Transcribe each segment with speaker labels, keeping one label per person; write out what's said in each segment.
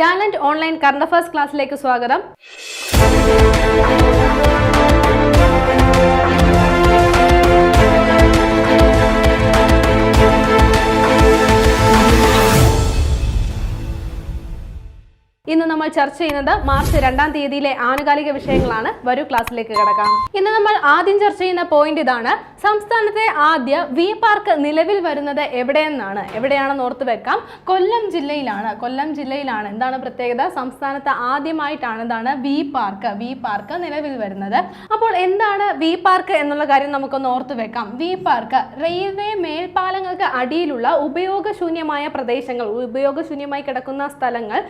Speaker 1: Talent online current affairs ക്ലാസ്സിലേക്ക് സ്വാഗതം. ഇന്ന് നമ്മൾ ചർച്ച ചെയ്യുന്നത് മാർച്ച് രണ്ടാം തീയതിയിലെ ആനുകാലിക വിഷയങ്ങളാണ്. വരൂ ക്ലാസ്സിലേക്ക് കിടക്കാം. ഇന്ന് നമ്മൾ ആദ്യം ചർച്ച ചെയ്യുന്ന പോയിന്റ് ഇതാണ്. സംസ്ഥാനത്തെ ആദ്യ വി പാർക്ക് നിലവിൽ വരുന്നത് എവിടെയെന്നാണ്. എവിടെയാണെന്ന് ഓർത്ത് വെക്കാം. കൊല്ലം ജില്ലയിലാണ്. കൊല്ലം ജില്ലയിലാണ്. എന്താണ് പ്രത്യേകത? സംസ്ഥാനത്ത് ആദ്യമായിട്ടാണ് എന്താണ് വി പാർക്ക് വി പാർക്ക് നിലവിൽ വരുന്നത്. അപ്പോൾ എന്താണ് വി പാർക്ക് എന്നുള്ള കാര്യം നമുക്കൊന്ന് ഓർത്ത് വെക്കാം. വി പാർക്ക് റെയിൽവേ മേൽപ്പാലങ്ങൾക്ക് അടിയിലുള്ള ഉപയോഗശൂന്യമായ പ്രദേശങ്ങൾ ഉപയോഗശൂന്യമായി കിടക്കുന്ന സ്ഥലങ്ങൾ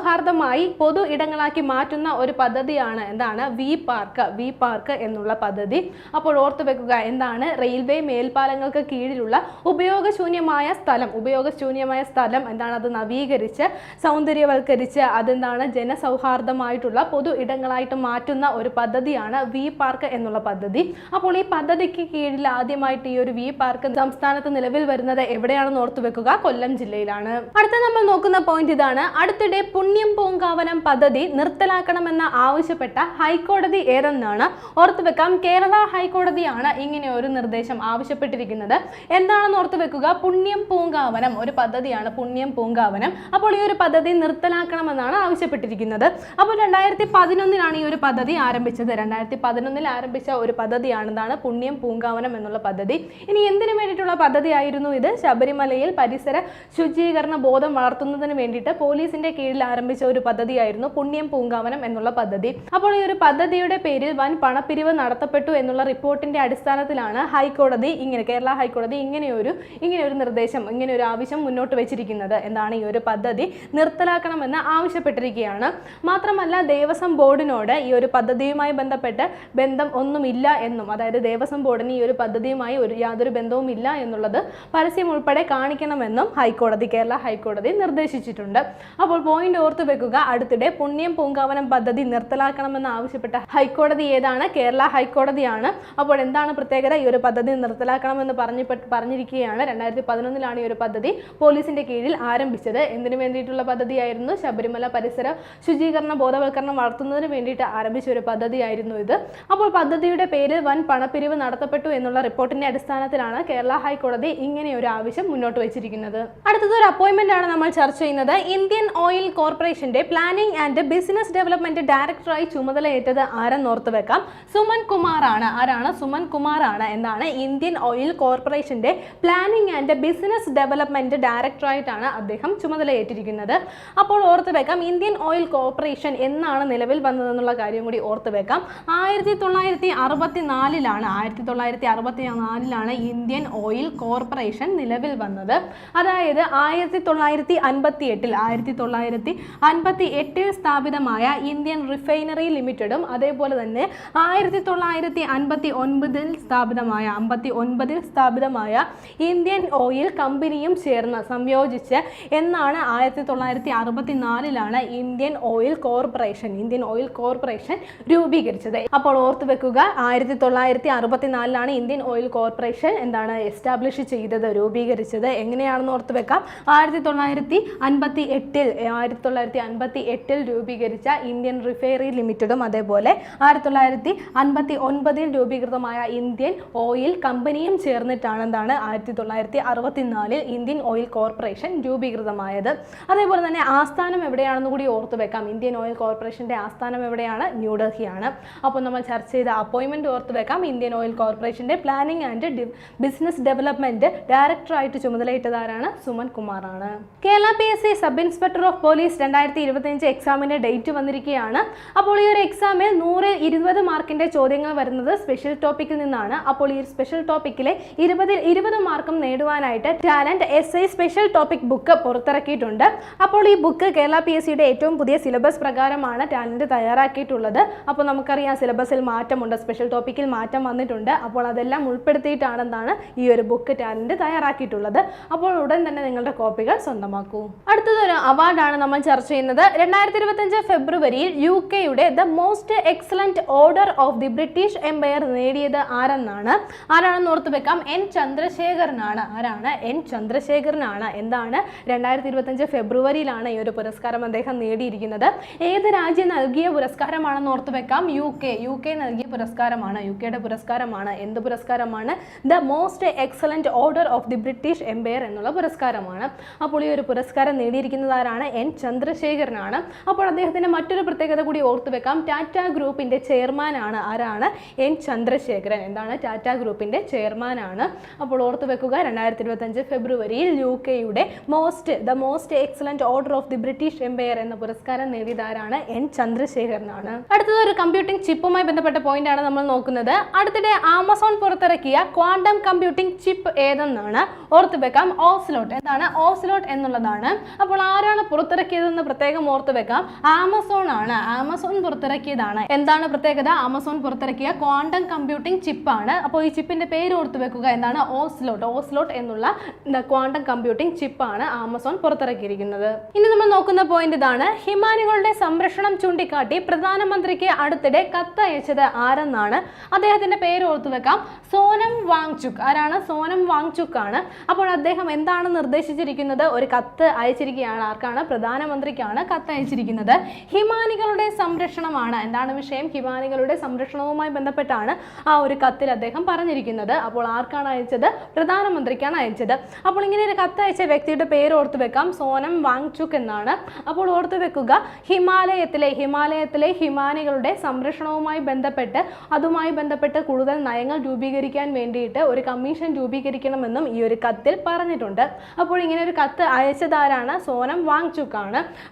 Speaker 1: ജനസൗഹാർദ്ദമായി പൊതു ഇടങ്ങളാക്കി മാറ്റുന്ന ഒരു പദ്ധതിയാണ് എന്താണ്? വി പാർക്ക് വി പാർക്ക് എന്നുള്ള പദ്ധതി. അപ്പോൾ ഓർത്തു വെക്കുക എന്താണ്? റെയിൽവേ മേൽപ്പാലങ്ങൾക്ക് കീഴിലുള്ള ഉപയോഗശൂന്യമായ സ്ഥലം. ഉപയോഗശൂന്യമായ സ്ഥലം എന്താണ്? അത് നവീകരിച്ച് സൗന്ദര്യവൽക്കരിച്ച് അതെന്താണ്? ജനസൗഹാർദ്ദമായിട്ടുള്ള പൊതു ഇടങ്ങളായിട്ട് മാറ്റുന്ന ഒരു പദ്ധതിയാണ് വി പാർക്ക് എന്നുള്ള പദ്ധതി. അപ്പോൾ ഈ പദ്ധതിക്ക് കീഴിൽ ആദ്യമായിട്ട് ഈ ഒരു വി പാർക്ക് സംസ്ഥാനത്ത് നിലവിൽ വരുന്നത് എവിടെയാണെന്ന് ഓർത്തു വെക്കുക? കൊല്ലം ജില്ലയിലാണ്. അടുത്ത നമ്മൾ നോക്കുന്ന പോയിന്റ് ഇതാണ്. അടുത്തിടെ പുണ്യം പൂങ്കാവനം പദ്ധതി നിർത്തലാക്കണമെന്ന് ആവശ്യപ്പെട്ട ഹൈക്കോടതി ഏതെന്നാണ് ഓർത്തു വെക്കാം കേരള ഹൈക്കോടതിയാണ് ഇങ്ങനെ ഒരു നിർദ്ദേശം ആവശ്യപ്പെട്ടിരിക്കുന്നത്. എന്താണെന്ന് ഓർത്തു വെക്കുക പുണ്യം പൂങ്കാവനം ഒരു പദ്ധതിയാണ് പുണ്യം പൂങ്കാവനം. അപ്പോൾ ഈ ഒരു പദ്ധതി നിർത്തലാക്കണമെന്നാണ് ആവശ്യപ്പെട്ടിരിക്കുന്നത്. അപ്പോൾ രണ്ടായിരത്തി പതിനൊന്നിലാണ് ഈ ഒരു പദ്ധതി ആരംഭിച്ചത്. രണ്ടായിരത്തി പതിനൊന്നിൽ ആരംഭിച്ച ഒരു പദ്ധതിയാണെന്നാണ് പുണ്യം പൂങ്കാവനം എന്നുള്ള പദ്ധതി. ഇനി എന്തിനു വേണ്ടിയിട്ടുള്ള പദ്ധതിയായിരുന്നു ഇത്? ശബരിമലയിൽ പരിസര ശുചീകരണ ബോധം വളർത്തുന്നതിന് വേണ്ടിയിട്ട് പോലീസിന്റെ കീഴിൽ ആരംഭിച്ച ഒരു പദ്ധതിയായിരുന്നു പുണ്യം പൂങ്കാവനം എന്നുള്ള പദ്ധതി. അപ്പോൾ ഈ ഒരു പദ്ധതിയുടെ പേരിൽ വൻ പണപ്പിരിവ് നടത്തപ്പെട്ടു എന്നുള്ള റിപ്പോർട്ടിന്റെ അടിസ്ഥാനത്തിലാണ് ഹൈക്കോടതി ഇങ്ങനെ കേരള ഹൈക്കോടതി ഇങ്ങനെയൊരു ഇങ്ങനെ ഒരു നിർദ്ദേശം ഇങ്ങനെ ഒരു ആവശ്യം മുന്നോട്ട് വെച്ചിരിക്കുന്നത്. എന്താണ് ഈ ഒരു പദ്ധതി? നിർത്തലാക്കണമെന്ന് ആവശ്യപ്പെട്ടിരിക്കുകയാണ്. മാത്രമല്ല ദേവസ്വം ബോർഡിനോട് ഈ ഒരു പദ്ധതിയുമായി ബന്ധപ്പെട്ട് ബന്ധം ഒന്നുമില്ല എന്നും അതായത് ദേവസ്വം ബോർഡിന് ഈ ഒരു പദ്ധതിയുമായി ഒരു യാതൊരു ബന്ധവും ഇല്ല എന്നുള്ളത് പരസ്യം ഉൾപ്പെടെ കാണിക്കണമെന്നും ഹൈക്കോടതി കേരള ഹൈക്കോടതി നിർദ്ദേശിച്ചിട്ടുണ്ട്. അപ്പോൾ പോയിന്റ് ഓർത്തു വെക്കുക. അടുത്തിടെ പുണ്യം പൂങ്കാവനം പദ്ധതി നിർത്തലാക്കണമെന്ന് ആവശ്യപ്പെട്ട ഹൈക്കോടതി ഏതാണ്? കേരള ഹൈക്കോടതിയാണ്. അപ്പോൾ എന്താണ് പ്രത്യേകത? ഈ ഒരു പദ്ധതി നിർത്തലാക്കണമെന്ന് പറഞ്ഞു പറഞ്ഞിരിക്കുകയാണ്. രണ്ടായിരത്തി പതിനൊന്നിലാണ് ഈ ഒരു പദ്ധതി പോലീസിന്റെ കീഴിൽ ആരംഭിച്ചത്. എന്തിനു വേണ്ടിയിട്ടുള്ള പദ്ധതിയായിരുന്നു? ശബരിമല പരിസര ശുചീകരണ ബോധവൽക്കരണം വളർത്തുന്നതിന് വേണ്ടിയിട്ട് ആരംഭിച്ച ഒരു പദ്ധതിയായിരുന്നു ഇത്. അപ്പോൾ പദ്ധതിയുടെ പേരിൽ വൻ പണപ്പിരിവ് നടത്തപ്പെട്ടു എന്നുള്ള റിപ്പോർട്ടിന്റെ അടിസ്ഥാനത്തിലാണ് കേരള ഹൈക്കോടതി ഇങ്ങനെ ഒരു ആവശ്യം മുന്നോട്ട് വെച്ചിരിക്കുന്നത്. അടുത്തത് ഒരു അപ്പോയിന്റ്മെന്റ് ആണ് നമ്മൾ ചർച്ച ചെയ്യുന്നത്. ഇന്ത്യൻ ഓയിൽ കോർപ്പറേഷന്റെ പ്ലാനിംഗ് ആൻഡ് ബിസിനസ് ഡെവലപ്മെന്റ് ഡയറക്ടറായി ചുമതലയേറ്റത് ആരെന്ന് ഓർത്ത് വെക്കാം? സുമൻ കുമാർ ആണ് ആരാണ്? സുമൻ കുമാർ ആണ് എന്നാണ് ഇന്ത്യൻ ഓയിൽ കോർപ്പറേഷന്റെ പ്ലാനിംഗ് ആൻഡ് ബിസിനസ് ഡെവലപ്മെന്റ് ഡയറക്ടറായിട്ടാണ് അദ്ദേഹം ചുമതലയേറ്റിരിക്കുന്നത്. അപ്പോൾ ഓർത്ത് വെക്കാം ഇന്ത്യൻ ഓയിൽ കോർപ്പറേഷൻ എന്നാണ് നിലവിൽ വന്നതെന്നുള്ള കാര്യം കൂടി ഓർത്ത് വെക്കാം. ആയിരത്തി തൊള്ളായിരത്തി അറുപത്തി നാലിലാണ് ആയിരത്തി തൊള്ളായിരത്തി അറുപത്തി നാലിലാണ് ഇന്ത്യൻ ഓയിൽ കോർപ്പറേഷൻ നിലവിൽ വന്നത്. അതായത് ആയിരത്തി തൊള്ളായിരത്തി അൻപത്തി എട്ടിൽ ആയിരത്തി തൊള്ളായിരത്തി അൻപത്തി എട്ടിൽ സ്ഥാപിതമായ ഇന്ത്യൻ റിഫൈനറി ലിമിറ്റഡും അതേപോലെ തന്നെ ആയിരത്തി തൊള്ളായിരത്തി അൻപത്തി ഒൻപതിൽ സ്ഥാപിതമായ അമ്പത്തി ഒൻപതിൽ സ്ഥാപിതമായ ഇന്ത്യൻ ഓയിൽ കമ്പനിയും ചേർന്ന് സംയോജിച്ച് എന്നാണ് ആയിരത്തി തൊള്ളായിരത്തി അറുപത്തി നാലിലാണ് Indian oil corporation Indian oil corporation രൂപീകരിച്ചത്. അപ്പോൾ ഓർത്ത് വെക്കുക ആയിരത്തി തൊള്ളായിരത്തി അറുപത്തി നാലിലാണ് ഇന്ത്യൻ ഓയിൽ കോർപ്പറേഷൻ എന്താണ് എസ്റ്റാബ്ലിഷ് ചെയ്തത് രൂപീകരിച്ചത്. എങ്ങനെയാണെന്ന് ഓർത്ത് വെക്കാം. ആയിരത്തി തൊള്ളായിരത്തി അൻപത്തി എട്ടിൽ ആയിരത്തി തൊള്ളായിരത്തി അൻപത്തി എട്ടിൽ രൂപീകരിച്ച ഇന്ത്യൻ റിഫൈനറി ലിമിറ്റഡും അതേപോലെ ആയിരത്തി തൊള്ളായിരത്തി അൻപത്തി ഒൻപതിൽ രൂപീകൃതമായ ഇന്ത്യൻ ഓയിൽ കമ്പനിയും ചേർന്നിട്ടാണ് എന്താണ് ആയിരത്തി തൊള്ളായിരത്തി അറുപത്തി നാലിൽ ഇന്ത്യൻ ഓയിൽ കോർപ്പറേഷൻ രൂപീകൃതമായത്. അതേപോലെ തന്നെ ആസ്ഥാനം എവിടെയാണെന്ന് കൂടി ഓർത്ത് വെക്കാം. ഇന്ത്യൻ ഓയിൽ കോർപ്പറേഷന്റെ ആസ്ഥാനം എവിടെയാണ്? ന്യൂഡൽഹിയാണ്. അപ്പോൾ നമ്മൾ ചർച്ച ചെയ്ത അപ്പോയിൻമെന്റ് ഓർത്ത് വെക്കാം. ഇന്ത്യൻ ഓയിൽ കോർപ്പറേഷന്റെ പ്ലാനിംഗ് ആൻഡ് ബിസിനസ് ഡെവലപ്മെന്റ് ഡയറക്ടറായിട്ട് ചുമതലയിട്ടതാരാണ്? സുമൻ കുമാറാണ്. Kerala P S C sub inspector of police രണ്ടായിരത്തി ഇരുപത്തിയഞ്ച് എക്സാമിന്റെ ഡേറ്റ് വന്നിരിക്കുകയാണ്. അപ്പോൾ ഈ ഒരു എക്സാമിൽ നൂറ് ഇരുപത് മാർക്കിന്റെ ചോദ്യങ്ങൾ വരുന്നത് സ്പെഷ്യൽ ടോപ്പിക്കിൽ നിന്നാണ്. അപ്പോൾ ഈ സ്പെഷ്യൽ ടോപ്പിക്കിലെ ഇരുപതിൽ ഇരുപത് മാർക്കും നേടുവാനായിട്ട് Talent S I special topic book പുറത്തിറക്കിയിട്ടുണ്ട്. അപ്പോൾ ഈ ബുക്ക് കേരള പി എസ് സിയുടെ ഏറ്റവും പുതിയ സിലബസ് പ്രകാരമാണ് ടാലന്റ് തയ്യാറാക്കിയിട്ടുള്ളത്. അപ്പോൾ നമുക്കറിയാം സിലബസിൽ മാറ്റമുണ്ട് സ്പെഷ്യൽ ടോപ്പിക്കിൽ മാറ്റം വന്നിട്ടുണ്ട്. അപ്പോൾ അതെല്ലാം ഉൾപ്പെടുത്തിയിട്ടാണ് എന്താണ് ഈ ഒരു ബുക്ക് ടാലന്റ് തയ്യാറാക്കിയിട്ടുള്ളത്. അപ്പോൾ ഉടൻ തന്നെ നിങ്ങളുടെ കോപ്പികൾ സ്വന്തമാക്കൂ. അടുത്തത് ഒരു അവാർഡാണ് നമ്മൾ ചർച്ച ചെയ്യുന്നത് രണ്ടായിരത്തി ഇരുപത്തഞ്ച് ഫെബ്രുവരിയിൽ യു കെയുടെ the most excellent order of the British empire നേടിയത് ആരെന്നാണ്? ആരാണെന്ന് ഓർത്ത് വെക്കാം. എൻ ചന്ദ്രശേഖരനാണ്. ആരാണ്? എൻ ചന്ദ്രശേഖരനാണ്. എന്താണ്? രണ്ടായിരത്തി ഇരുപത്തഞ്ച് ഫെബ്രുവരിയിലാണ് ഈ ഒരു പുരസ്കാരം അദ്ദേഹം നേടിയിരിക്കുന്നത്. ഏത് രാജ്യം നൽകിയ പുരസ്കാരമാണെന്ന് ഓർത്ത് വെക്കാം. യു കെ യു കെ നൽകിയ പുരസ്കാരമാണ്. യു കെയുടെ പുരസ്കാരമാണ്. എന്ത് പുരസ്കാരമാണ്? The most excellent order of the British empire എന്നുള്ള പുരസ്കാരമാണ്. അപ്പോൾ ഈ ഒരു പുരസ്കാരം നേടിയിരിക്കുന്നത് ആരാണ്? എൻ ചന്ദ്രശേഖരനാണ്. അപ്പോൾ അദ്ദേഹത്തിന്റെ മറ്റൊരു പ്രത്യേകത കൂടി ഓർത്തു വെക്കാം. ടാറ്റ ഗ്രൂപ്പിന്റെ ചെയർമാനാണ് ആരാണ്? എൻ ചന്ദ്രശേഖരൻ. എന്താണ്? ടാറ്റ ഗ്രൂപ്പിന്റെ ചെയർമാനാണ്. അപ്പോൾ ഓർത്തു വെക്കുക രണ്ടായിരത്തി ഇരുപത്തഞ്ച് ഫെബ്രുവരിയിൽ യു കെയുടെ most the most excellent order of the British empire എന്ന പുരസ്കാരം നേടിയതാരാണ്? എൻ ചന്ദ്രശേഖരനാണ്. അടുത്തത് ഒരു കമ്പ്യൂട്ടിംഗ് ചിപ്പുമായി ബന്ധപ്പെട്ട പോയിന്റ് ആണ് നമ്മൾ നോക്കുന്നത്. അടുത്തിടെ ആമസോൺ പുറത്തിറക്കിയ ക്വാണ്ടം കമ്പ്യൂട്ടിംഗ് ചിപ്പ് ഏതെന്നാണ്? ഓർത്തു വെക്കാം ഓസ്ലോട്ട്. എന്താണ്? ഓസ്ലോട്ട് എന്നുള്ളതാണ്. അപ്പോൾ ആരാണ് പുറത്തിറക്കിയതെന്ന് പ്രത്യേകം ഓർത്ത് വെക്കാം. ആമസോൺ ആണ്. ആമസോൺ പുറത്തിറക്കിയതാണ്. എന്താണ് പ്രത്യേകത? ആമസോൺ പുറത്തിറക്കിയ ക്വാണ്ടം കമ്പ്യൂട്ടിംഗ് ചിപ്പ് ആണ്. അപ്പോൾ ഈ ചിപ്പിന്റെ പേര് ഓർത്ത് വെക്കുക എന്താണ്? ഓസ്ലോട്ട് ഓസ്ലോട്ട് എന്നുള്ള ക്വാണ്ടം കമ്പ്യൂട്ടിംഗ് ചിപ്പ് ആണ് ആമസോൺ പുറത്തിറക്കിയിരിക്കുന്നത്. ഇനി നമ്മൾ നോക്കുന്ന പോയിന്റ് ഇതാണ്. ഹിമാനികളുടെ സംരക്ഷണം ചൂണ്ടിക്കാട്ടി പ്രധാനമന്ത്രിക്ക് അടുത്തിടെ കത്ത് അയച്ചത് ആരെന്നാണ്? അദ്ദേഹത്തിന്റെ പേര് ഓർത്തു വെക്കാം. സോനം വാങ്ചുക്. ആരാണ്? സോനം വാങ്ചുക് ആണ് അപ്പോൾ അദ്ദേഹം എന്താണ് നിർദ്ദേശിച്ചിരിക്കുന്നത്? ഒരു കത്ത് അയച്ചിരിക്കുകയാണ്. ആർക്കാണ്? പ്രധാനമന്ത്രിക്കാണ് കത്തയച്ചിരിക്കുന്നത്. ഹിമാനികളുടെ സംരക്ഷണമാണ്. എന്താണ് വിഷയം? ഹിമാനികളുടെ സംരക്ഷണവുമായി ബന്ധപ്പെട്ടാണ് ആ ഒരു കത്തിൽ അദ്ദേഹം പറഞ്ഞിരിക്കുന്നത്. അപ്പോൾ ആർക്കാണ് അയച്ചത്? പ്രധാനമന്ത്രിക്കാണ് അയച്ചത്. അപ്പോൾ ഇങ്ങനെ ഒരു കത്തയച്ച വ്യക്തിയുടെ പേര് ഓർത്തു വെക്കാം. സോനം വാങ്ചുക് എന്നാണ്. അപ്പോൾ ഓർത്തു വെക്കുക ഹിമാലയത്തിലെ ഹിമാലയത്തിലെ ഹിമാനികളുടെ സംരക്ഷണവുമായി ബന്ധപ്പെട്ട് അതുമായി ബന്ധപ്പെട്ട് കൂടുതൽ നയങ്ങൾ രൂപീകരിക്കാൻ വേണ്ടിയിട്ട് ഒരു കമ്മീഷൻ രൂപീകരിക്കണമെന്നും ഈ ഒരു കത്തിൽ പറഞ്ഞിട്ടുണ്ട്. അപ്പോൾ ഇങ്ങനെ ഒരു കത്ത് അയച്ചതാരാണ്? സോനം വാങ്ചുക്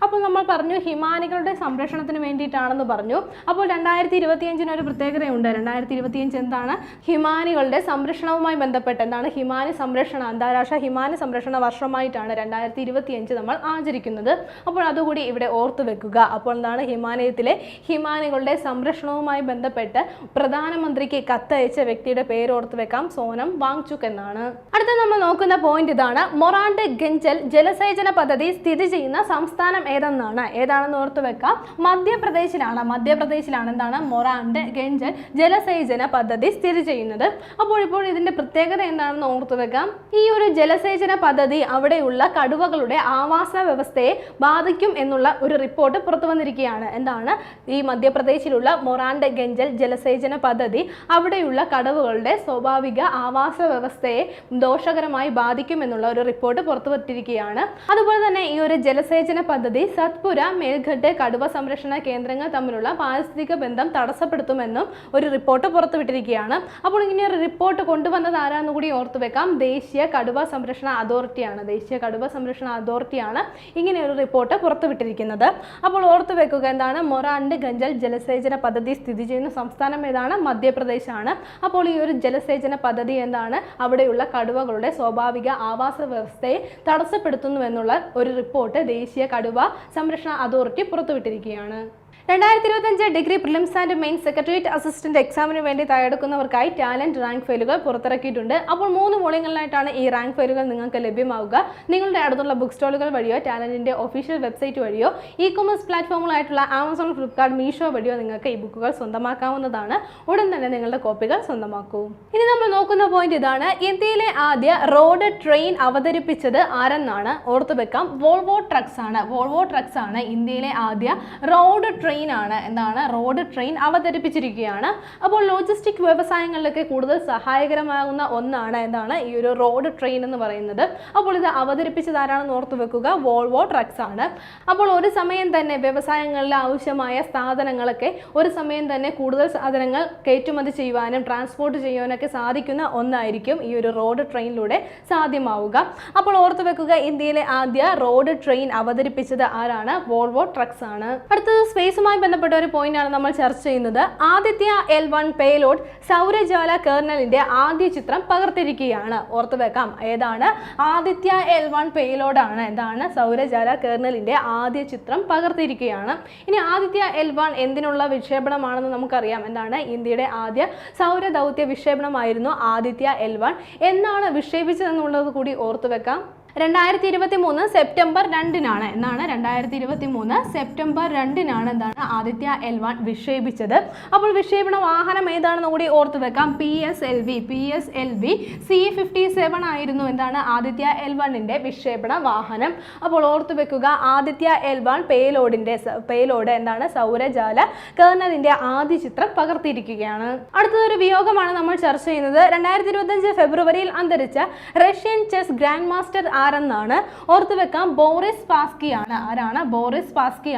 Speaker 1: അപ്പോൾ നമ്മൾ പറഞ്ഞു ഹിമാനികളുടെ സംരക്ഷണത്തിന് വേണ്ടിയിട്ടാണെന്ന് പറഞ്ഞു. അപ്പോൾ രണ്ടായിരത്തി ഇരുപത്തിയഞ്ചിന് ഒരു പ്രത്യേകതയുണ്ട്. രണ്ടായിരത്തി ഇരുപത്തിയഞ്ച് എന്താണ്? ഹിമാനികളുടെ സംരക്ഷണവുമായി ബന്ധപ്പെട്ട് എന്താണ്? ഹിമാനി സംരക്ഷണ അന്താരാഷ്ട്ര ഹിമാനി സംരക്ഷണ വർഷമായിട്ടാണ് രണ്ടായിരത്തി ഇരുപത്തിയഞ്ച് നമ്മൾ ആചരിക്കുന്നത്. അപ്പോൾ അതുകൂടി ഇവിടെ ഓർത്തു വെക്കുക. അപ്പോൾ എന്താണ്? ഹിമാലയത്തിലെ ഹിമാനികളുടെ സംരക്ഷണവുമായി ബന്ധപ്പെട്ട് പ്രധാനമന്ത്രിക്ക് കത്തയച്ച വ്യക്തിയുടെ പേര് ഓർത്ത് വെക്കാം. സോനം വാങ്ചുക് എന്നാണ്. അടുത്ത നമ്മൾ നോക്കുന്ന പോയിന്റ് ഇതാണ്. മൊറാണ്ട് ഗഞ്ചൽ ജലസേചന പദ്ധതി സ്ഥിതി ചെയ്യുന്ന സംസ്ഥാനം ഏതെന്നാണ്? ഏതാണെന്ന് ഓർത്ത് വെക്കാം. മധ്യപ്രദേശിലാണ് മധ്യപ്രദേശിലാണ് എന്താണ്? മൊറാണ്ട് ഗഞ്ചൽ ജലസേചന പദ്ധതി സ്ഥിതി ചെയ്യുന്നത്. അപ്പോൾ ഇപ്പോൾ ഇതിന്റെ പ്രത്യേകത എന്താണെന്ന് ഓർത്ത് വെക്കാം. ഈ ഒരു ജലസേചന പദ്ധതി അവിടെയുള്ള കടുവകളുടെ ആവാസ വ്യവസ്ഥയെ ബാധിക്കും എന്നുള്ള ഒരു റിപ്പോർട്ട് പുറത്തു വന്നിരിക്കുകയാണ്. എന്താണ്? ഈ മധ്യപ്രദേശിലുള്ള മൊറാണ്ട് ഗഞ്ചൽ ജലസേചന പദ്ധതി അവിടെയുള്ള കടവുകളുടെ സ്വാഭാവിക ആവാസ വ്യവസ്ഥയെ ദോഷകരമായി ബാധിക്കും എന്നുള്ള ഒരു റിപ്പോർട്ട് പുറത്തുവിട്ടിരിക്കുകയാണ് അതുപോലെ തന്നെ ഈ ഒരു ജലസേചന പദ്ധതി സത്പുര മേൽഘട്ട് കടുവ സംരക്ഷണ കേന്ദ്രങ്ങൾ തമ്മിലുള്ള പാരിസ്ഥിതിക ബന്ധം തടസ്സപ്പെടുത്തുമെന്നും ഒരു റിപ്പോർട്ട് പുറത്തുവിട്ടിരിക്കുകയാണ്. അപ്പോൾ ഇങ്ങനെ ഒരു റിപ്പോർട്ട് കൊണ്ടുവന്നത് ആരാന്ന് കൂടി ഓർത്തു വെക്കാം. ദേശീയ കടുവ സംരക്ഷണ അതോറിറ്റിയാണ്. ദേശീയ കടുവ സംരക്ഷണ അതോറിറ്റിയാണ് ഇങ്ങനെ ഒരു റിപ്പോർട്ട് പുറത്തുവിട്ടിരിക്കുന്നത്. അപ്പോൾ ഓർത്തു വെക്കുക എന്താണ്? മൊറാണ്ട് ഗഞ്ചൽ ജലസേചന പദ്ധതി സ്ഥിതി ചെയ്യുന്ന സംസ്ഥാനം ഏതാണ്? മധ്യപ്രദേശാണ്. അപ്പോൾ ഈ ഒരു ജലസേചന പദ്ധതി എന്താണ്? അവിടെയുള്ള കടുവകളുടെ സ്വാഭാവിക ആവാസ വ്യവസ്ഥയെ തടസ്സപ്പെടുത്തുന്നു എന്നുള്ള ഒരു റിപ്പോർട്ട് ദേശീയ കടുവ സംരക്ഷണ അതോറിറ്റി പുറത്തുവിട്ടിരിക്കുകയാണ്. രണ്ടായിരത്തി ഇരുപത്തഞ്ച് degree prelims and main secretariat assistant എക്സാമിന് വേണ്ടി തയ്യാറെടുക്കുന്നവർക്കായി ടാലന്റ് റാങ്ക് ഫയലുകൾ പുറത്തിറക്കിയിട്ടുണ്ട്. അപ്പോൾ മൂന്ന് വോളിയങ്ങളിലായിട്ടാണ് ഈ റാങ്ക് ഫയലുകൾ നിങ്ങൾക്ക് ലഭ്യമാവുക. നിങ്ങളുടെ അടുത്തുള്ള ബുക്ക് സ്റ്റോളുകൾ വഴിയോ ടാലന്റിന്റെ ഒഫീഷ്യൽ വെബ്സൈറ്റ് വഴിയോ ഇ കൊമേഴ്സ് പ്ലാറ്റ്ഫോമുകളായിട്ടുള്ള ആമസോൺ ഫ്ലിപ്കാർട്ട് മീഷോ വഴിയോ നിങ്ങൾക്ക് ഈ ബുക്കുകൾ സ്വന്തമാക്കാവുന്നതാണ്. ഉടൻ തന്നെ നിങ്ങളുടെ കോപ്പികൾ സ്വന്തമാക്കൂ. ഇനി നമ്മൾ നോക്കുന്ന പോയിന്റ് ഇതാണ്. ഇന്ത്യയിലെ ആദ്യ റോഡ് ട്രെയിൻ അവതരിപ്പിച്ചത് ആരെന്നാണ്? ഓർത്തു വെക്കാം. വോൾവോ ട്രക്സ് ആണ് വോൾവോ ട്രക്സ് ആണ് ഇന്ത്യയിലെ ആദ്യ റോഡ് ട്രെയിൻ ആണ് എന്താണ് റോഡ് ട്രെയിൻ അവതരിപ്പിച്ചിരിക്കുകയാണ്. അപ്പോൾ ലോജിസ്റ്റിക് വ്യവസായങ്ങളിലൊക്കെ കൂടുതൽ സഹായകരമാകുന്ന ഒന്നാണ് എന്താണ് ഈ ഒരു റോഡ് ട്രെയിൻ എന്ന് പറയുന്നത്. അപ്പോൾ ഇത് അവതരിപ്പിച്ചത് ആരാണെന്ന് ഓർത്ത് വെക്കുക? വോൾവോ ട്രക്സ് ആണ്. അപ്പോൾ ഒരു സമയം തന്നെ വ്യവസായങ്ങളിൽ ആവശ്യമായ സാധനങ്ങളൊക്കെ ഒരു സമയം തന്നെ കൂടുതൽ സാധനങ്ങൾ കയറ്റുമതി ചെയ്യുവാനും ട്രാൻസ്പോർട്ട് ചെയ്യുവാനൊക്കെ സാധിക്കുന്ന ഒന്നായിരിക്കും ഈ ഒരു റോഡ് ട്രെയിനിലൂടെ സാധ്യമാവുക. അപ്പോൾ ഓർത്ത് വെക്കുക ഇന്ത്യയിലെ ആദ്യ റോഡ് ട്രെയിൻ അവതരിപ്പിച്ചത് ആരാണ്? വോൾവോ ട്രക്സ് ആണ്. അടുത്തത് സ്പേസുമായി ബന്ധപ്പെട്ട ഒരു പോയിന്റ് ആണ് നമ്മൾ ചർച്ച ചെയ്യുന്നത്. ആദിത്യ എൽ വൺ പേലോഡ് സൗരജ്വാല കേർണലിന്റെ ആദ്യ ചിത്രം പകർത്തിരിക്കുകയാണ്. ഓർത്തു വെക്കാം ഏതാണ്? ആദിത്യ എൽ വൺ പേലോഡ് ആണ്. എന്താണ്? സൗരജ്വാല കേർണലിന്റെ ആദ്യ ചിത്രം പകർത്തിരിക്കുകയാണ്. ഇനി ആദിത്യ എൽ വൺ എന്തിനുള്ള വിക്ഷേപണമാണെന്ന് നമുക്കറിയാം. എന്താണ്? ഇന്ത്യയുടെ ആദ്യ സൗരദൗത്യ വിക്ഷേപണമായിരുന്നു ആദിത്യ എൽ വൺ എന്നാണ് വിക്ഷേപിച്ചതെന്നുള്ളത് കൂടി ഓർത്തു വെക്കാം. രണ്ടായിരത്തി ഇരുപത്തി മൂന്ന് സെപ്റ്റംബർ രണ്ടിനാണ്. എന്നാണ് രണ്ടായിരത്തി ഇരുപത്തി മൂന്ന് സെപ്റ്റംബർ രണ്ടിനാണ് എന്താണ് ആദിത്യ എൽ വൺ വിക്ഷേപിച്ചത്. അപ്പോൾ വിക്ഷേപണ വാഹനം ഏതാണെന്ന് കൂടി ഓർത്ത് വെക്കാം. P S L V P S L V C fifty seven ആയിരുന്നു എന്താണ് ആദിത്യ എൽ വണ്ണിന്റെ വിക്ഷേപണ വാഹനം. അപ്പോൾ ഓർത്ത് വെക്കുക ആദിത്യ എൽ വൺ പേലോഡിന്റെ പേലോഡ് എന്താണ് സൗരജാല കേർണലിന്റെ ആദ്യ ചിത്രം പകർത്തിയിരിക്കുകയാണ്. അടുത്തതൊരു വിയോഗമാണ് നമ്മൾ ചർച്ച ചെയ്യുന്നത്. രണ്ടായിരത്തി ഇരുപത്തഞ്ച് ഫെബ്രുവരിയിൽ അന്തരിച്ച റഷ്യൻ ചെസ് ഗ്രാൻഡ് മാസ്റ്റർ ആരെന്നാണ് ഓർത്തു വെക്കാം. ബോറിസ് പാസ്കിയാണ്. ആരാണ്? ബോറിസ്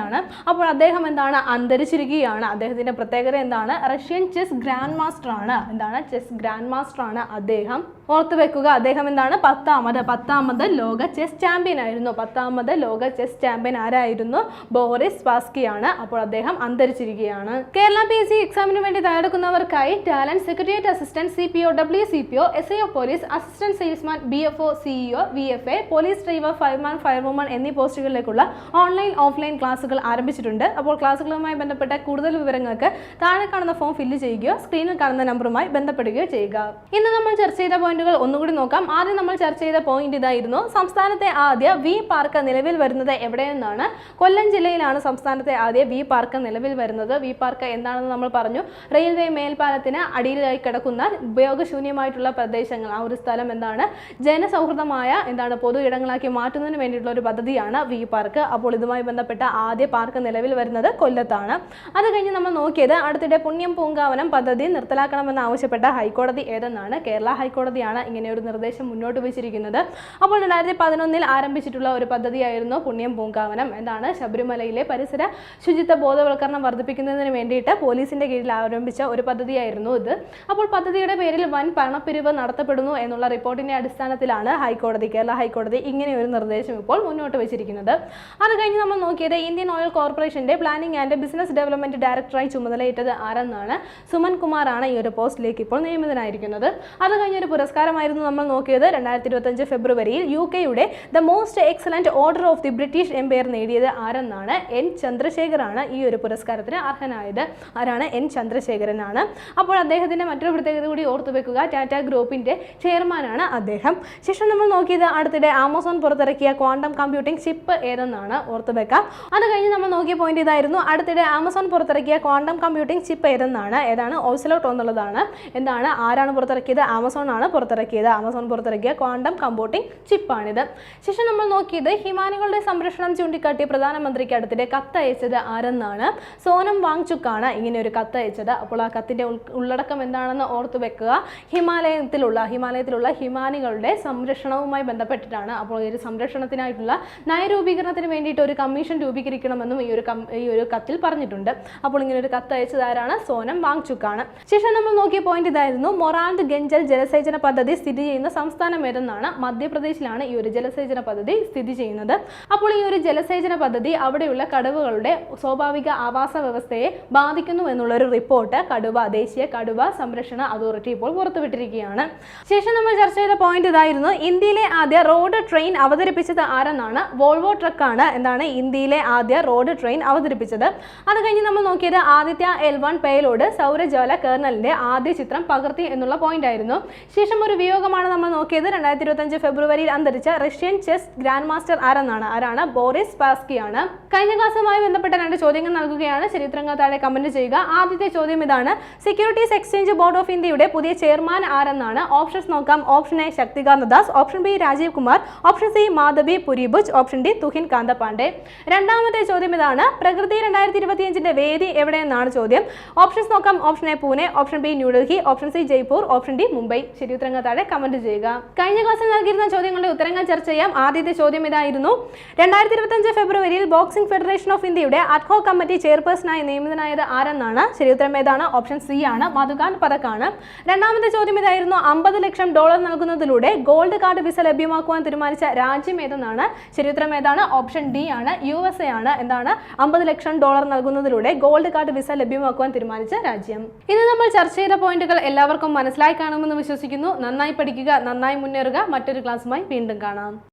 Speaker 1: ആണ് അപ്പോൾ അദ്ദേഹം എന്താണ്? അന്തരിച്ചിരിക്കുകയാണ്. അദ്ദേഹത്തിന്റെ പ്രത്യേകത എന്താണ്? റഷ്യൻ ചെസ് ഗ്രാൻഡ് മാസ്റ്റർ ആണ് എന്താണ്? ചെസ് ഗ്രാൻഡ് മാസ്റ്റർ ആണ് അദ്ദേഹം. ഓർത്തു വെക്കുക അദ്ദേഹം എന്താണ്? പത്താമത്. പത്താമത് ലോക ചെസ് ചാമ്പ്യൻ ആയിരുന്നു. പത്താമത് ലോക ചെസ് ചാമ്പ്യൻ ആരായിരുന്നു? ബോറിസ് ആണ് അപ്പോൾ അദ്ദേഹം അന്തരിച്ചിരിക്കുകയാണ്. കേരള പി എസ് സി എക്സാമിന് വേണ്ടി തയ്യാറെടുക്കുന്നവർക്കായി Talent secretariat assistant C P O W C P O S I O police assistant salesman B F O CEO V F A police driver fireman firewoman എന്നീ പോസ്റ്റുകളിലേക്കുള്ള online offline ക്ലാസുകൾ ആരംഭിച്ചിട്ടുണ്ട്. അപ്പോൾ ക്ലാസുകളുമായി ബന്ധപ്പെട്ട കൂടുതൽ വിവരങ്ങൾക്ക് താഴെ കാണുന്ന ഫോം ഫില്ല് ചെയ്യുകയോ സ്ക്രീനിൽ കാണുന്ന നമ്പറുമായി ബന്ധപ്പെടുകയോ ചെയ്യുക. ഇന്ന് നമ്മൾ ചർച്ച ചെയ്ത പോയിന്റുകൾ ഒന്നുകൂടി നോക്കാം. ആദ്യം നമ്മൾ ചർച്ച ചെയ്ത പോയിന്റ് ഇതായിരുന്നു. സംസ്ഥാനത്തെ ആദ്യ വി പാർക്ക് നിലവിൽ വരുന്നത് എവിടെയെന്നാണ്. കൊല്ലം ജില്ലയിലാണ് സംസ്ഥാനത്തെ ആദ്യ വി പാർക്ക് നിലവിൽ വരുന്നത്. വി പാർക്ക് എന്താണെന്ന് നമ്മൾ പറഞ്ഞു. റെയിൽവേ മേൽപ്പാലത്തിന് അടിയിലായി കിടക്കുന്ന ഉപയോഗശൂന്യമായിട്ടുള്ള പ്രദേശങ്ങൾ. ആ ഒരു സ്ഥലം എന്താണ്? ജനസൗഹൃദമായ എന്താണ്? പൊതു ഇടങ്ങളാക്കി മാറ്റുന്നതിന് വേണ്ടിയിട്ടുള്ള ഒരു പദ്ധതിയാണ് വി പാർക്ക്. അപ്പോൾ ഇതുമായി ബന്ധപ്പെട്ട ആദ്യ പാർക്ക് നിലവിൽ വരുന്നത് കൊല്ലത്താണ്. അത് കഴിഞ്ഞ് നമ്മൾ നോക്കിയത് അടുത്തിടെ പുണ്യം പൂങ്കാവനം പദ്ധതി നിർത്തലാക്കണമെന്ന് ആവശ്യപ്പെട്ട ഹൈക്കോടതി ഏതെന്നാണ്? കേരള ഹൈക്കോടതിയാണ് ഇങ്ങനെ ഒരു നിർദ്ദേശം മുന്നോട്ട് വെച്ചിരിക്കുന്നത്. അപ്പോൾ രണ്ടായിരത്തി പതിനൊന്നിൽ ആരംഭിച്ചിട്ടുള്ള ഒരു പദ്ധതിയായിരുന്നു പുണ്യം പൂങ്കാവനം എന്താണ് ശബരിമലയിലെ പരിസര ശുചിത്വ ബോധവൽക്കരണം വർദ്ധിപ്പിക്കുന്നതിന് വേണ്ടിയിട്ട് പോലീസിന്റെ കീഴിൽ ആരംഭിച്ച ഒരു പദ്ധതിയായിരുന്നു ഇത്. അപ്പോൾ പദ്ധതിയുടെ പേരിൽ വൻ പണപ്പിരിവ് നടത്തപ്പെടുന്നു എന്നുള്ള റിപ്പോർട്ടിന്റെ അടിസ്ഥാനത്തിലാണ് ഹൈക്കോടതി കേരള ഹൈക്കോടതി ഇങ്ങനെ ഒരു നിർദ്ദേശം ഇപ്പോൾ മുന്നോട്ട് വെച്ചിരിക്കുന്നത്. അത് കഴിഞ്ഞ് നമ്മൾ നോക്കിയത് ഇന്ത്യൻ ഓയിൽ കോർപ്പറേഷന്റെ പ്ലാനിംഗ് ആൻഡ് ബിസിനസ് ഡെവലപ്മെന്റ് ഡയറക്ടറായി ചുമതലയേറ്റത് ആരെന്നാണ് സുമൻ കുമാറാണ് ഈ ഒരു പോസ്റ്റിലേക്ക് ഇപ്പോൾ നിയമിതനായിരിക്കുന്നത്. അത് കഴിഞ്ഞൊരു പുരസ്കാരമായിരുന്നു നമ്മൾ നോക്കിയത് രണ്ടായിരത്തി ഇരുപത്തഞ്ച് ഫെബ്രുവരിയിൽ യു കെയുടെ the most excellent order of the British empire നേടിയത് ആരെന്നാണ്? എൻ ചന്ദ്രശേഖറാണ് ഈ ഒരു പുരസ്കാരത്തിന് അർഹനായത്. ആരാണ്? എൻ ചന്ദ്രശേഖരനാണ്. അപ്പോൾ അദ്ദേഹത്തിന്റെ മറ്റൊരു പ്രത്യേകത കൂടി ഓർത്തു വെക്കുക. ടാറ്റ ഗ്രൂപ്പിന്റെ ചെയർമാനാണ് അദ്ദേഹം. ശേഷം നമ്മൾ നോക്കിയത് അടുത്തിടെ ആമസോൺ പുറത്തിറക്കിയ ക്വാണ്ടം കമ്പ്യൂട്ടിംഗ് ചിപ്പ് ഏതെന്നാണ് ഓർത്തു വെക്കാം. അത് കഴിഞ്ഞ് നമ്മൾ നോക്കിയ പോയിന്റ് ഇതായിരുന്നു. അടുത്തിടെ ആമസോൺ പുറത്തിറക്കിയ ക്വാണ്ടം കമ്പ്യൂട്ടിംഗ് ചിപ്പ് ഏതെന്നാണ്? ഏതാണ്? ഓസിലോട്ട് എന്നുള്ളതാണ്. എന്താണ്? ആരാണ് പുറത്തിറക്കിയത്? ആമസോൺ ആണ് പുറത്തിറക്കിയത് ആമസോൺ പുറത്തിറക്കിയ ക്വാണ്ടം കമ്പ്യൂട്ടിംഗ് ചിപ്പാണിത്. ശേഷം നമ്മൾ നോക്കിയത് ഹിമാനികളുടെ സംരക്ഷണം ചൂണ്ടിക്കാട്ടി പ്രധാനമന്ത്രിക്ക് അടുത്തിടെ കത്തയച്ചത് ആരെന്നാണ്? സോനം വാങ്ചുക്കാണ് ഇങ്ങനെ ഒരു കത്തയച്ചത്. അപ്പോൾ ആ കത്തിന്റെ ഉള്ളടക്കം എന്താണെന്ന് ഓർത്തു വെക്കുക. ഹിമാലയത്തിലുള്ള ഹിമാലയത്തിലുള്ള ഹിമാനികളുടെ സംരക്ഷണവുമായി ബന്ധപ്പെട്ടിട്ടാണ്. അപ്പോൾ ഈ ഒരു സംരക്ഷണത്തിനായിട്ടുള്ള നയരൂപീകരണത്തിന് വേണ്ടിയിട്ട് ഒരു കമ്മീഷൻ രൂപീകരിക്കണമെന്നും ഈ ഒരു ഈ ഒരു കത്തിൽ പറഞ്ഞിട്ടുണ്ട്. അപ്പോൾ ഇങ്ങനെ ഒരു കത്ത് അയച്ചത് ആരാണ്? സോനം വാങ്ചുക്കാണ്. ശേഷം നമ്മൾ നോക്കിയ പോയിന്റ് ഇതായിരുന്നു. മൊറാൻഡ് ഗഞ്ചൽ ജലസേചന പദ്ധതി സ്ഥിതി ചെയ്യുന്ന സംസ്ഥാനം ഏതെന്നാണ് മധ്യപ്രദേശിലാണ് ഈ ഒരു ജലസേചന പദ്ധതി സ്ഥിതി ചെയ്യുന്നത്. അപ്പോൾ ഈ ഒരു ജലസേചന പദ്ധതി അവിടെയുള്ള കടുവകളുടെ സ്വാഭാവിക ആവാസ വ്യവസ്ഥയെ ബാധിക്കുന്നു എന്നുള്ള ഒരു റിപ്പോർട്ട് കടുവ ദേശീയ കടുവ സംരക്ഷണ അതോറിറ്റി ഇപ്പോൾ പുറത്തുവിട്ടിരിക്കുകയാണ്. ശേഷം നമ്മൾ ചർച്ച ചെയ്ത പോയിന്റ് ഇതായിരുന്നു ഇന്ത്യയിലെ ആദ്യ റോഡ് ട്രെയിൻ അവതരിപ്പിച്ചത് ആരെന്നാണ്? വോൾവോ ആണ് എന്താണ് ഇന്ത്യയിലെ ആദ്യ റോഡ് ട്രെയിൻ അവതരിപ്പിച്ചത്. അത് കഴിഞ്ഞ് നമ്മൾ നോക്കിയത് ആദിത്യ എൽ വൺ പേലോട് സൗരജ്വല കേർണലിന്റെ ആദ്യ ചിത്രം പകർത്തി എന്നുള്ള പോയിന്റ് ആയിരുന്നു. ശേഷം ഒരു വിയോഗമാണ് നമ്മൾ നോക്കിയത്. രണ്ടായിരത്തി ഇരുപത്തഞ്ച് ഫെബ്രുവരിയിൽ അന്തരിച്ച റഷ്യൻ ചെസ് ഗ്രാൻഡ് മാസ്റ്റർ ആരെന്നാണ്? ആരാണ്? ബോറിസ് പാസ്കി ആണ് കഴിഞ്ഞ ക്ലാസ്സുമായി ബന്ധപ്പെട്ട രണ്ട് ചോദ്യങ്ങൾ നൽകുകയാണ്. ചരിത്രങ്ങൾ താഴെ കമന്റ് ചെയ്യുക. ആദ്യത്തെ ചോദ്യം ഇതാണ്. സെക്യൂരിറ്റീസ് എക്സ്ചേഞ്ച് ബോർഡ് ഓഫ് ഇന്ത്യയുടെ പുതിയ ചെയർമാൻ ആരെന്നാണ്? ഓപ്ഷൻസ് നോക്കാം. Option A Shaktikanta Das. Option B Rajiv Kumar. Option C Madhabi Puri Buch option D Tuhin Kanta Pandey രണ്ടാമത്തെ ചോദ്യം ഇതാണ്. പ്രകൃതി രണ്ടായിരത്തി ഇരുപത്തിയഞ്ചിന്റെ വേദി എവിടെയെന്നാണ് ചോദ്യം. ഓപ്ഷൻസ് നോക്കാം. Option A Pune. Option B New Delhi. Option C Jaipur. Option D Mumbai. ശരി ഉത്തരങ്ങൾ താഴെ കമന്റ് ചെയ്യുക. കഴിഞ്ഞ ക്ലാസ്സിൽ നൽകിയിരുന്ന ചോദ്യങ്ങളുടെ ഉത്തരങ്ങൾ ചർച്ച ചെയ്യാം. ആദ്യത്തെ ചോദ്യം ഇതായിരുന്നു. രണ്ടായിരത്തി ഇരുപത്തഞ്ച് ഫെബ്രുവരിയിൽ ബോക്സിംഗ് ഫെഡറേഷൻ ഓഫ് ഇന്ത്യയുടെ അഡ്ഹോ കമ്മിറ്റി ചെയർപേഴ്സണായി നിയമിതനായത് ആരെന്നാണ്? ശരി ഉത്തരം ഏതാണ്? ഓപ്ഷൻ സി ആണ്. മധുകാൻ പതക്കാണ്. രണ്ടാമത്തെ ചോദ്യം ഇതായിരുന്നു. അമ്പത് ലക്ഷം ഡോളർ നൽകുന്നതിലൂടെ ഗോൾഡ് കാർഡ് വിസ ലഭ്യമാക്കുവാൻ തീരുമാനിച്ച രാജ്യം ഏതെന്നാണ്? ശരി ഉത്തരം ഏതാണ്? ഓപ്ഷൻ ഡി ആണ്. യു എസ് എ ആണ്. എന്താണ്? അമ്പത് ലക്ഷം ഡോളർ നൽകുന്നതിലൂടെ ഗോൾഡ് കാർഡ് വിസ ലഭ്യമാക്കുവാൻ തീരുമാനിച്ച രാജ്യം. ഇന്ന് നമ്മൾ ചർച്ച ചെയ്ത പോയിന്റുകൾ എല്ലാവർക്കും മനസ്സിലായി കാണുമെന്ന് വിശ്വസിക്കുന്നു. നന്നായി പഠിക്കുക നന്നായി മുന്നേറുക മറ്റൊരു ക്ലാസ്സുമായി വീണ്ടും കാണാം